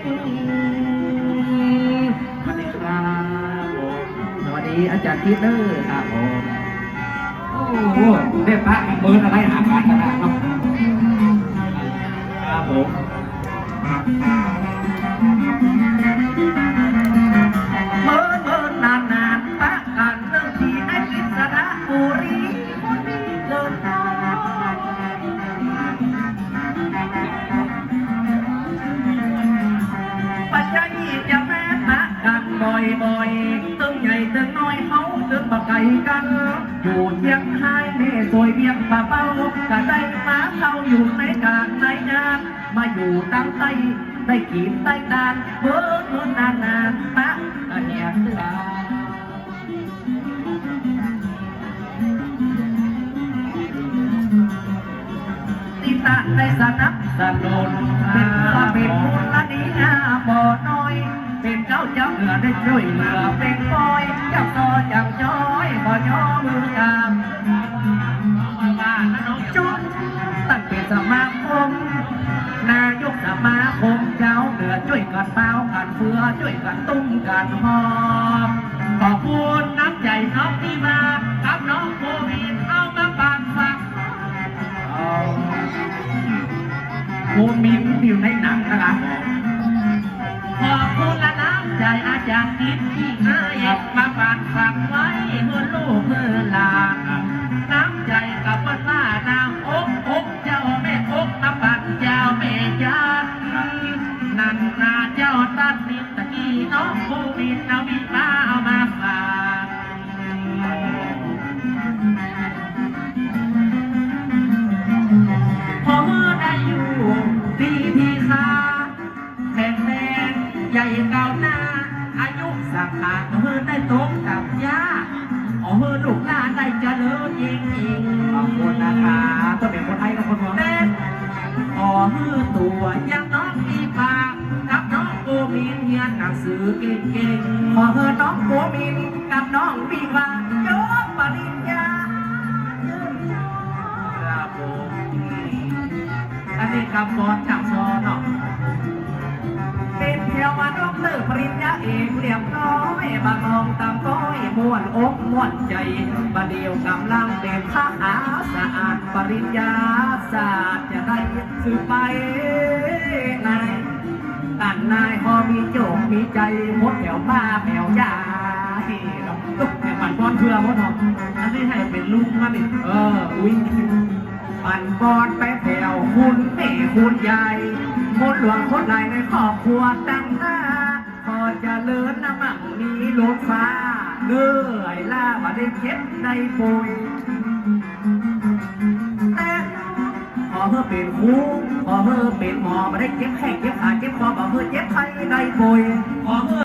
สวัสดีครับผมสวัสดีอาจารย์พีเตอร์ครับผมโอ้โหเด็ดพระเบิร์นอะไรหาการกันนะครับครับผม ก่กันอยู่เชียงไฮ้แม่สวยเบียงป่าเป้ากะได้มาเข้าอยู่ในการในงานมาอยู่ตั้งใต้ได้กินได้ดานเบิร์เมินนานนานปะกันเนี่ยเสือติตาในสนับสนุนเป็นเพื่อเป็นมูลนิธิบ่อน้อย เป็นเจ้าเจ้าเหนือได้ช่วยเหลือเป็นปอยเจ้าต่อจังจ้อยบ่ย่อมือกามจุดตั้งเป็นสมาคม นายกสมาคมเจ้าเหนือช่วยกันเปล่ากันเพื่อช่วยกันตุ้มกันหอมขอบคุณน้ำใจน้องที่มากับน้องโควิดเอามาบานฟังโคมินอยู่ในหนังนะครัานนิดที่เคยมาฝากฝังไว้เมื่อลูกเมื่อหลานน้ำใจกับว่าหน้านางอกอกเจ้าแม่อกมาปัดเจ้าแม่ยานนันนาเจ้าตัดสินตะกี้น้องโควิดเอาบินเอามา เมื่อได้ตกกับยาอ๋อเมื่อลูกหลานได้เจริญยิ่งยิ่งขอบคุณนะคะตัวเป็นคนไทยกับคนมองแน่อ๋อเมื่อตัวยังน้องมีปากกับน้องโกมินเรียนหนังสือเก่งๆขอเมื่อน้องโกมินกับน้องมีปากยกปริญญาครับผมอันนี้คำบอลจากซอเนาะเป็นเทวดอกเตอร์ปริญญาเอกเรียบร้อย บางองตามก้อยม้วนอกม้วนใจประเดียวกำลังเป็นพระอาสะอาดปริญญาศาสตร์จะได้สืบไปในกันนายพอมีโจกมีใจมดแถวป้าแถวยาที่เราตุ๊กแต่มันบอลเพื่อมดเนาะอันนี้ให้เป็นลูกมันนี่เอออุ้ยปั่นบอลไปแถวคุณแม่คุณยายมดหลวงคนไหลในครอบครัวตั้งหน้า เจะเลินน้ำมั่งมีรถฟ้าเลื่อยล่ามาได้เจ็บในปุยแต่พอเมื่อเป็นครูพอเมื่อเป็นหมอมาได้เจ็บแข้งเจ็บขาเจ็บคอพอเมื่อเจ็บไข้ในปุยพอเมื่อ